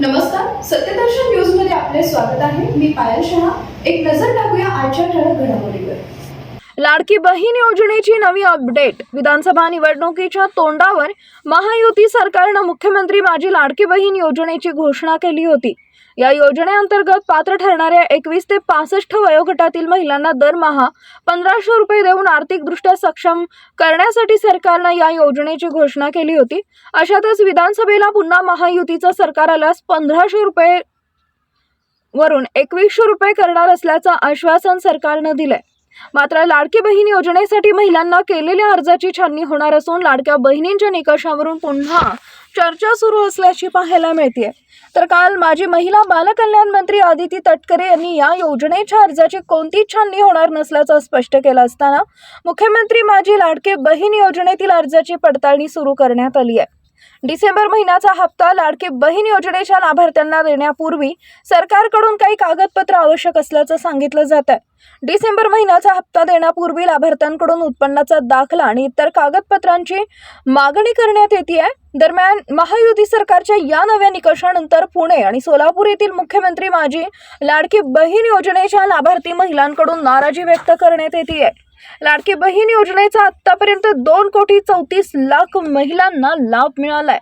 नमस्कार सत्यदर्शन न्यूजमध्ये आपले स्वागत आहे. मी पायल शहा. एक नजर टाकूया आजच्या ठळक घडामोडीवर. लाडकी बहीण योजनेची नवी अपडेट. विधानसभा निवडणुकीच्या तोंडावर महायुती सरकारनं मुख्यमंत्री माझी लाडकी बहीण योजनेची घोषणा केली होती. या योजनेअंतर्गत पात्र ठरणाऱ्या एकवीस ते पासष्ट वयोगटातील महिलांना दरमहा पंधराशे रुपये देऊन आर्थिकदृष्ट्या सक्षम करण्यासाठी सरकारनं या योजनेची घोषणा केली होती. अशातच विधानसभेला पुन्हा महायुतीचं सरकार आल्यास पंधराशे रुपये वरून एकवीसशे रुपये करणार असल्याचं आश्वासन सरकारनं दिलंय. मात्र लाडकी बहीण योजनेसाठी महिलांना केलेल्या अर्जाची छाननी होणार असून लाडक्या बहिणींच्या निकषावरून पुन्हा चर्चा सुरू असल्याची पाहायला मिळते तर काल माजी महिला बालकल्याण मंत्री आदिती तटकरे यांनी या योजनेच्या अर्जाची कोणतीच छाननी होणार नसल्याचं स्पष्ट केलं असताना मुख्यमंत्री माझी लाडके बहीण योजनेतील अर्जाची पडताळणी सुरू करण्यात आली आहे. डिसेंबर महिन्याचा हप्ता लाडके बहीण योजनेच्या लाभार्थ्यांना देण्यापूर्वी सरकारकडून काही कागदपत्र आवश्यक असल्याचं सांगितलं जात आहे डिसेंबर महिन्याचा हप्ता देण्यापूर्वी लाभार्थ्यांकडून उत्पन्नाचा दाखला आणि इतर कागदपत्रांची मागणी करण्यात येते दरम्यान महायुती सरकारच्या या नव्या निकषानंतर पुणे आणि सोलापूर येथील मुख्यमंत्री माजी लाडकी बहीण योजनेच्या लाभार्थी महिलांकडून नाराजी व्यक्त करण्यात येते लाडकी बहीण योजनेचा आतापर्यंत दोन कोटी चौतीस लाख महिलांना लाभ मिळालाय.